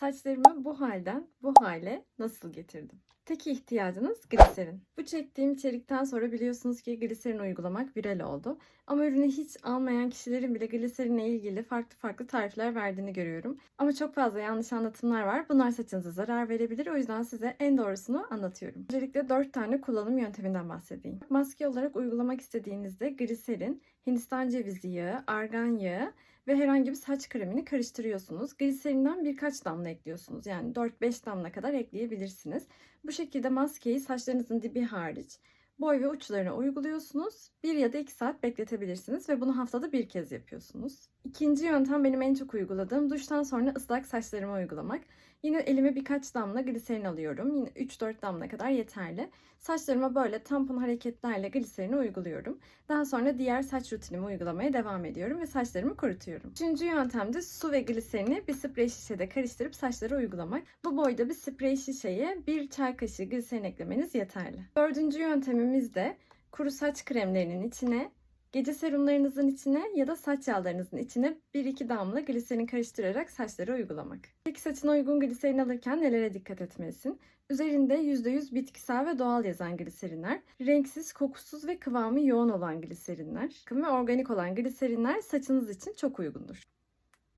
Saçlarımı bu halden bu hale nasıl getirdim? Tek ihtiyacınız gliserin. Bu çektiğim içerikten sonra biliyorsunuz ki gliserin uygulamak viral oldu. Ama ürünü hiç almayan kişilerin bile gliserinle ilgili farklı farklı tarifler verdiğini görüyorum. Ama çok fazla yanlış anlatımlar var. Bunlar saçınıza zarar verebilir. O yüzden size en doğrusunu anlatıyorum. Öncelikle 4 tane kullanım yönteminden bahsedeyim. Maske olarak uygulamak istediğinizde gliserin, Hindistan cevizi yağı, argan yağı ve herhangi bir saç kremini karıştırıyorsunuz. Gliserinden birkaç damla ekliyorsunuz. Yani 4-5 damla kadar ekleyebilirsiniz. Bu şekilde maskeyi saçlarınızın dibi hariç boy ve uçlarına uyguluyorsunuz. 1 ya da 2 saat bekletebilirsiniz ve bunu haftada bir kez yapıyorsunuz. İkinci yöntem benim en çok uyguladığım duştan sonra ıslak saçlarıma uygulamak. Yine elime birkaç damla gliserin alıyorum. Yine 3-4 damla kadar yeterli. Saçlarıma böyle tampon hareketlerle gliserini uyguluyorum. Daha sonra diğer saç rutinimi uygulamaya devam ediyorum ve saçlarımı kurutuyorum. Üçüncü yöntem de su ve gliserini bir sprey şişede karıştırıp saçlara uygulamak. Bu boyda bir sprey şişeye bir çay kaşığı gliserin eklemeniz yeterli. Dördüncü yöntemimiz de kuru saç kremlerinin içine Gece serumlarınızın içine ya da saç yağlarınızın içine 1-2 damla gliserin karıştırarak saçlara uygulamak. Peki saçına uygun gliserin alırken nelere dikkat etmelisin? Üzerinde %100 bitkisel ve doğal yazan gliserinler, renksiz, kokusuz ve kıvamı yoğun olan gliserinler ve organik olan gliserinler saçınız için çok uygundur.